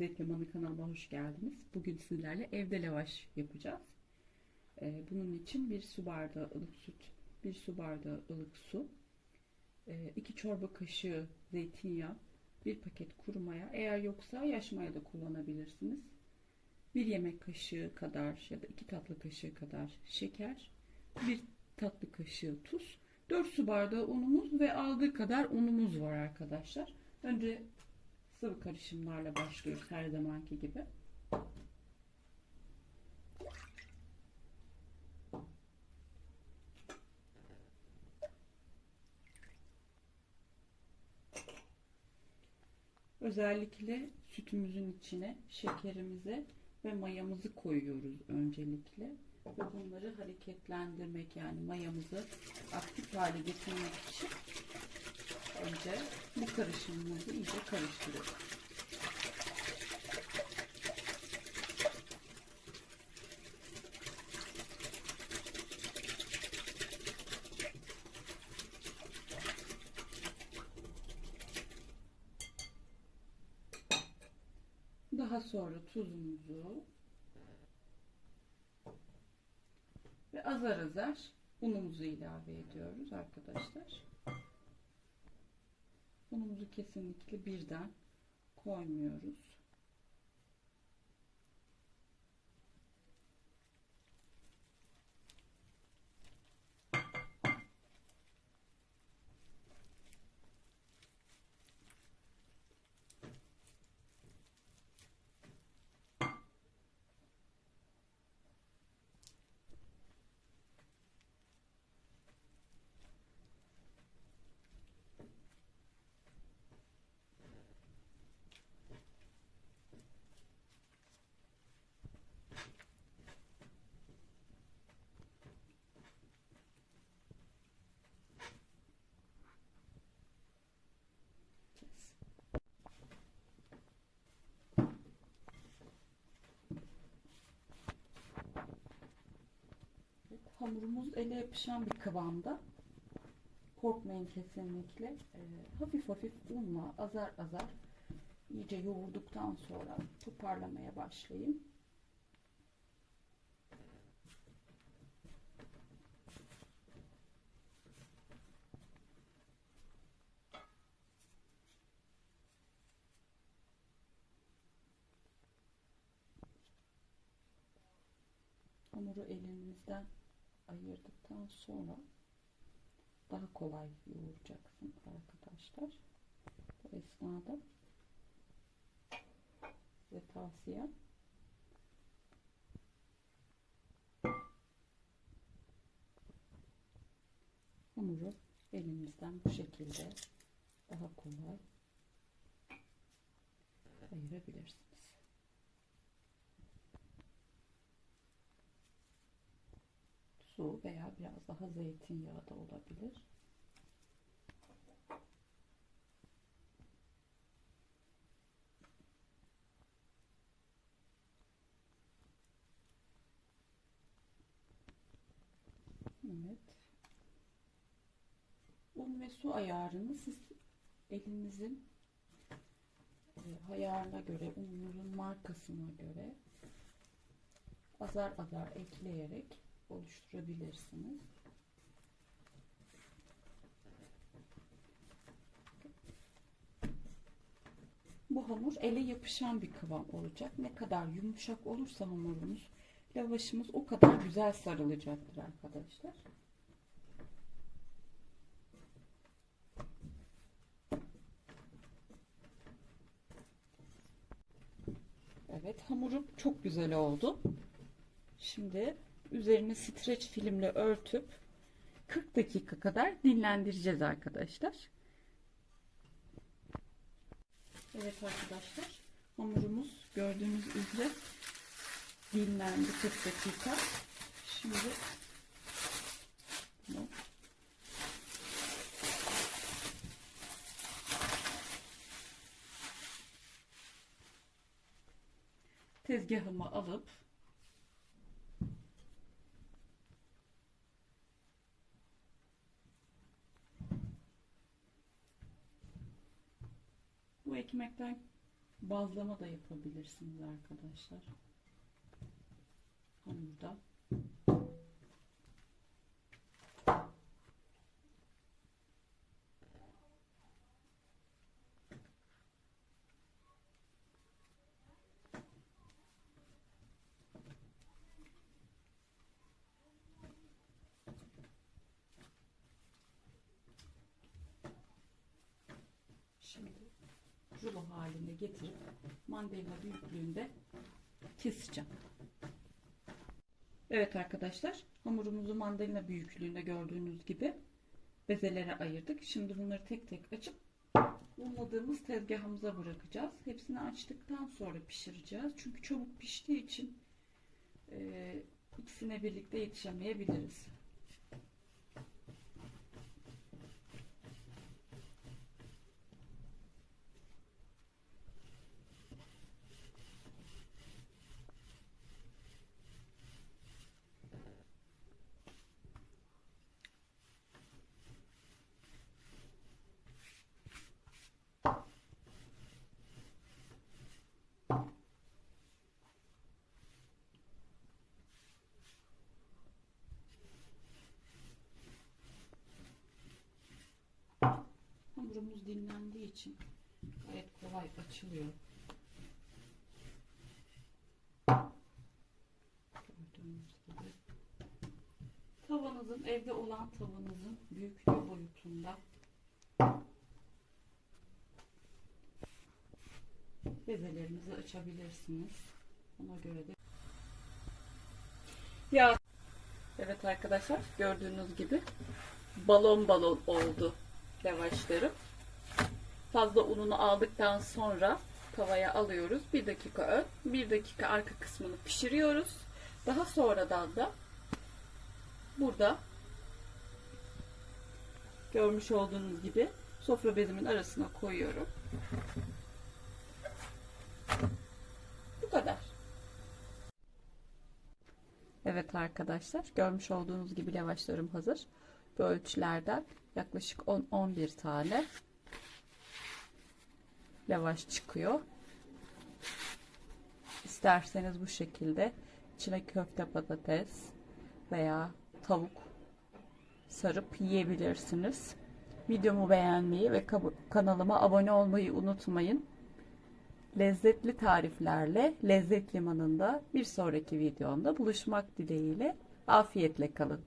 Lezzetli Manı kanalıma hoş geldiniz. Bugün sizlerle evde lavaş yapacağız. Ee, bunun için bir su bardağı ılık süt, bir su bardağı ılık su, e, iki çorba kaşığı zeytinyağı, bir paket kuru maya. Eğer yoksa yaş maya da kullanabilirsiniz. Bir yemek kaşığı kadar ya da iki tatlı kaşığı kadar şeker, bir tatlı kaşığı tuz, 4 su bardağı unumuz ve aldığı kadar unumuz var arkadaşlar. Önce sıvı karışımlarla başlıyoruz her zamanki gibi. Özellikle sütümüzün içine şekerimizi ve mayamızı koyuyoruz öncelikle. Ve bunları hareketlendirmek yani mayamızı aktif hale getirmek için önce bu karışımımızı iyice karıştırıyoruz. Daha sonra tuzumuzu ve azar azar unumuzu ilave ediyoruz arkadaşlar. Unumuzu kesinlikle birden koymuyoruz. Hamurumuz ele yapışan bir kıvamda. Korkmayın kesinlikle. Ee, hafif hafif unla azar azar iyice yoğurduktan sonra toparlamaya başlayın. Hamuru elinizden ayırdıktan sonra daha kolay yoğuracaksın arkadaşlar. Bu esnada size tavsiyem hamuru elinizden bu şekilde daha kolay ayırabilirsiniz. Su veya biraz daha zeytinyağı da olabilir. Evet. Un ve su ayarını siz elinizin e, ayarına göre, unların markasına göre azar azar ekleyerek oluşturabilirsiniz. Bu hamur ele yapışan bir kıvam olacak. Ne kadar yumuşak olursa hamurumuz, lavaşımız o kadar güzel sarılacaktır arkadaşlar. Evet hamurum çok güzel oldu. Şimdi üzerini streç filmle örtüp 40 dakika kadar dinlendireceğiz arkadaşlar. Evet arkadaşlar hamurumuz gördüğünüz üzere dinlendi 40 dakika. Şimdi bunu tezgahıma alıp ekmekten Bazlama da yapabilirsiniz arkadaşlar. Hamurda. Şimdi rulo haline getirip mandalina büyüklüğünde keseceğim. Evet arkadaşlar hamurumuzu mandalina büyüklüğünde gördüğünüz gibi bezelere ayırdık. Şimdi bunları tek tek açıp unladığımız tezgahımıza bırakacağız. Hepsini açtıktan sonra pişireceğiz. Çünkü çabuk piştiği için e, ikisine birlikte yetişemeyebiliriz. Hamurumuz dinlendiği için gayet kolay açılıyor. Tavanızın, evde olan tavanızın büyüklüğü boyutunda bezelerinizi açabilirsiniz. Ona göre de ya Evet arkadaşlar gördüğünüz gibi balon balon oldu lavaşlarım. Fazla ununu aldıktan sonra tavaya alıyoruz. Bir dakika ön, bir dakika arka kısmını pişiriyoruz. Daha sonradan da burada görmüş olduğunuz gibi sofra bezimin arasına koyuyorum. Bu kadar. Evet arkadaşlar görmüş olduğunuz gibi lavaşlarım hazır. Bu ölçülerden yaklaşık 10-11 tane lavaş çıkıyor. İsterseniz bu şekilde içine köfte patates veya tavuk sarıp yiyebilirsiniz. Videomu beğenmeyi ve kanalıma abone olmayı unutmayın. Lezzetli tariflerle Lezzet Limanı'nda bir sonraki videomda buluşmak dileğiyle afiyetle kalın.